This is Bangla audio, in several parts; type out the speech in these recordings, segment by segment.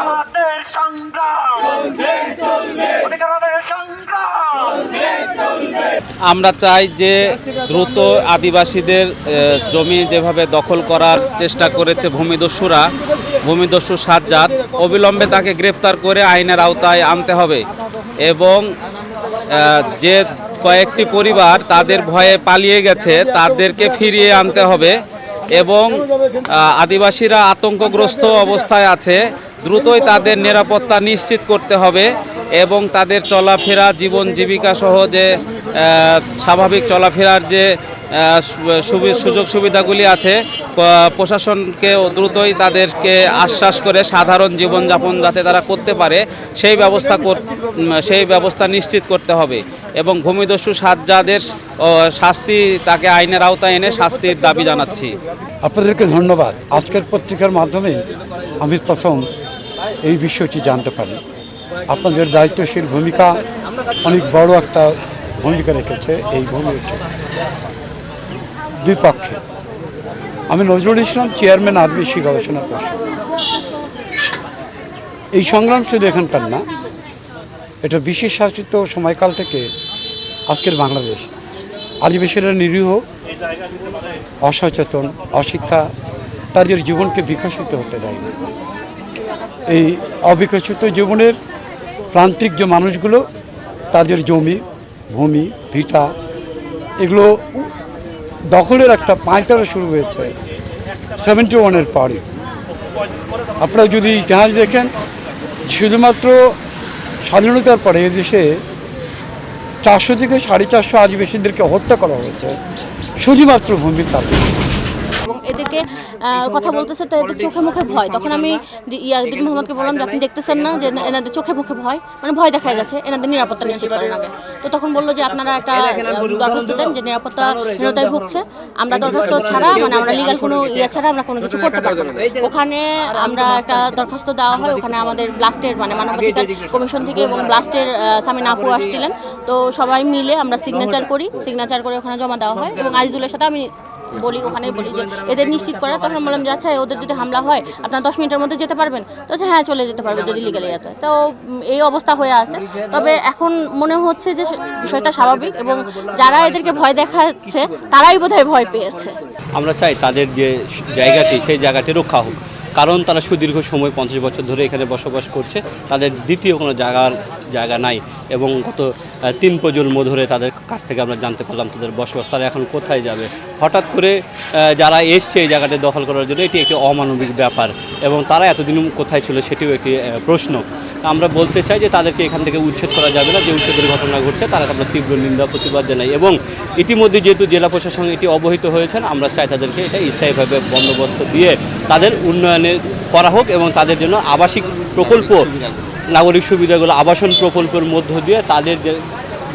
আমাদের সংগ্রাম। অধিকারের সংগ্রাম। আমরা চাই যে দ্রুত আদিবাসীদের জমি যেভাবে দখল করার চেষ্টা করেছে ভূমিদস্যুরা ভূমিদস্যু সাজ্জাদ অবিলম্বে তাকে গ্রেপ্তার করে আইনের আওতায় আনতে হবে। এবং যে কয়েকটি পরিবার তাদের ভয়ে পালিয়ে গেছে তাদেরকে ফিরিয়ে আনতে হবে। এবং আদিবাসীরা আতঙ্কগ্রস্ত অবস্থায় আছে। দ্রুতই তাদের নিরাপত্তা নিশ্চিত করতে হবে এবং তাদের চলাফেরা, জীবন জীবিকা সহ যে স্বাভাবিক চলাফেরার যে সুযোগ সুবিধাগুলি আছে। প্রশাসনকে দ্রুতই তাদেরকে আশ্বাস করে সাধারণ জীবনযাপন যাতে তারা করতে পারে, সেই ব্যবস্থা সেই ব্যবস্থা নিশ্চিত করতে হবে। এবং ভূমিদস্যু সাজ্জাদের শাস্তি তাকে আইনের আওতায় এনে শাস্তির দাবি জানাচ্ছি। আপনাদেরকে ধন্যবাদ। আজকের পত্রিকার মাধ্যমে আমি প্রথম এই বিষয়টি জানতে পারি। আপনাদের দায়িত্বশীল ভূমিকা অনেক বড় একটা ভূমিকা রেখেছে এই ভূমিকা। দুই পক্ষে। আমি নজরুল ইসলাম, চেয়ারম্যান আদিবাসী গবেষণা পরিষদ। এই সংগ্রাম শুধু এখানকার না, এটা বিশেষ শাসিত সময়কাল থেকে আজকের বাংলাদেশ। আদিবাসীরা নিরীহ, অসচেতন, অশিক্ষা, তাদের জীবনকে বিকশিত হতে দেয় না। এই অবিকশিত জীবনের প্রান্তিক যে মানুষগুলো, তাদের জমি, ভূমি, ভিটা, এগুলো দখলের একটা পাঁচতারা শুরু হয়েছে সেভেন্টি ওয়ানের পরে। আপনারা যদি ইতিহাস দেখেন, শুধুমাত্র স্বাধীনতার পরে এদেশে চারশো থেকে সাড়ে চারশো আদিবাসীদেরকে হত্যা করা হয়েছে, শুধুমাত্র ভূমির কারণে আহ, কথা বলতেছে তো এদের চোখে মুখে ভয়। তখন আমি দি- ইয়া দিন মোহাম্মদকে বললাম যে আপনি দেখতেছেন না যে এনাদের চোখে মুখে ভয়? মানে ভয় দেখা গেছে এনাদের নিরাপত্তা নিশ্চিত করেন আগে। তো তখন বলল যে আপনারা একটা দরখাস্ত দেন যে নিরাপত্তা হীনতায় ভুগছে। আমরা দরখাস্ত ছাড়া মানে আমরা লিগাল কোনো ইয়ে ছাড়া আমরা কোনো কিছু করতে পারব না। ওখানে আমরা একটা দরখাস্ত দেওয়া হয় ওখানে আমাদের ব্লাস্টের মানে মানবাধিকার কমিশন থেকে এবং ব্লাস্টের সামিন আপু আসছিলেন। তো সবাই মিলে আমরা সিগনেচার করি সিগনেচার করে ওখানে জমা দেওয়া হয় এবং আজিজুলের সাথে আমি বলি ওখানে, বলি যে এদের নিশ্চিত করা, তখন বললাম যে আচ্ছা ওদের যদি হামলা হয়, আপনারা দশ মিনিটের মধ্যে যেতে পারবেন। তো হচ্ছে হ্যাঁ চলে যেতে পারবে যদি লিগালি যেতে তো এই অবস্থা হয়ে আছে। তবে এখন মনে হচ্ছে যে বিষয়টা স্বাভাবিক এবং যারা এদেরকে ভয় দেখাচ্ছে, তারাই বোধহয় ভয় পেয়েছে। আমরা চাই তাদের যে জায়গাটি, সেই জায়গাটি রক্ষা হোক। কারণ তারা সুদীর্ঘ সময়, পঞ্চাশ বছর ধরে এখানে বসবাস করছে। তাদের দ্বিতীয় কোনো জায়গার জায়গা নাই এবং গত তিন প্রজন্ম ধরে তাদের কাছ থেকে আমরা জানতে পারলাম তাদের বসবাস, তারা এখন কোথায় যাবে? হঠাৎ করে যারা এসছে এই জায়গাটি দখল করার জন্য, এটি একটি অমানবিক ব্যাপার এবং তারা এতদিন কোথায় ছিল সেটিও একটি প্রশ্ন। আমরা বলতে চাই যে তাদেরকে এখান থেকে উচ্ছেদ করা যাবে না, যে উচ্ছেদের ঘটনা ঘটছে, তারা আমরা তীব্র নিন্দা, প্রতিবাদ জানাই এবং ইতিমধ্যে যেহেতু জেলা প্রশাসন এটি অবহিত হয়েছেন, আমরা চাই তাদেরকে এটা স্থায়ীভাবে বন্দোবস্ত দিয়ে তাদের উন্নয়নে করা হোক এবং তাদের জন্য আবাসিক প্রকল্প নাগরিক সুবিধাগুলো আবাসন প্রকল্পের মধ্য দিয়ে তাদের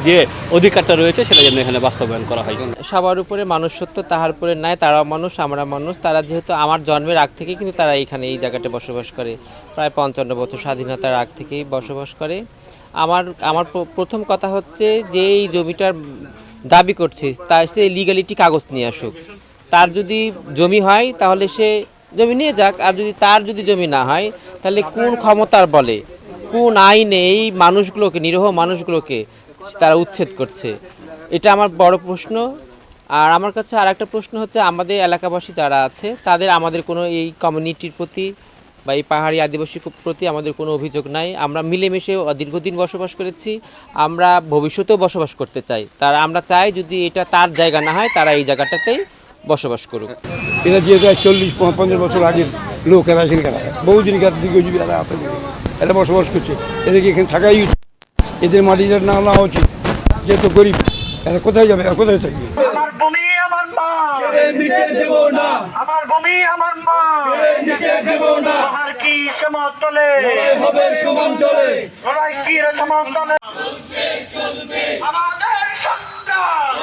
যে অধিকারটা রয়েছে সেটা যেন এখানে বাস্তবায়ন করা হয়। সবার উপরে মানুষ সত্য তাহার উপরে নাই তারা মানুষ, আমরা মানুষ। তারা যেহেতু আমার জন্মের আগ থেকেই কিন্তু তারা এখানে এই জায়গাটা বসবাস করে। প্রায় পঞ্চান্ন বছর স্বাধীনতার আগ থেকেই বসবাস করে। আমার আমার প্রথম কথা হচ্ছে যে এই জমিটার দাবি করছে তার সে লিগালিটি কাগজ নিয়ে আসুক। তার যদি জমি হয় তাহলে সে জমি নিয়ে যাক, আর যদি তার যদি জমি না হয়, তাহলে কোন ক্ষমতার বলে? কোন আইনে এই মানুষগুলোকে, নিরীহ মানুষগুলোকে তারা উচ্ছেদ করছে? এটা আমার বড় প্রশ্ন। আর আমার কাছে আর একটা প্রশ্ন হচ্ছে, আমাদের এলাকাবাসী যারা আছে, তাদের আমাদের কোনো এই কমিউনিটির প্রতি বা এই পাহাড়ি আদিবাসী প্রতি আমাদের কোনো অভিযোগ নাই। আমরা মিলেমিশে দীর্ঘদিন বসবাস করেছি, আমরা ভবিষ্যতেও বসবাস করতে চাই। তার আমরা চাই যদি এটা তার জায়গা না হয়, তারা এই জায়গাটাতেই বসবাস করুক। এরা যে চল্লিশ পঞ্চাশ বছর আগের লোক এরা এখানকার দীর্ঘজীবী এরা বসবাস করছে। এদেরকে এখানে থাকাই উচিত। এদের মাটিটা না নেওয়া উচিত। যেহেতু গরিব এরা কোথায় যাবে? এরা কোথায় থাকবে? আমার ভূমি আমার মা। আমার কি সমতলে হবে সমান্তলে লড়াই কি রে সমান্তলে আমাদের সংগ্রাম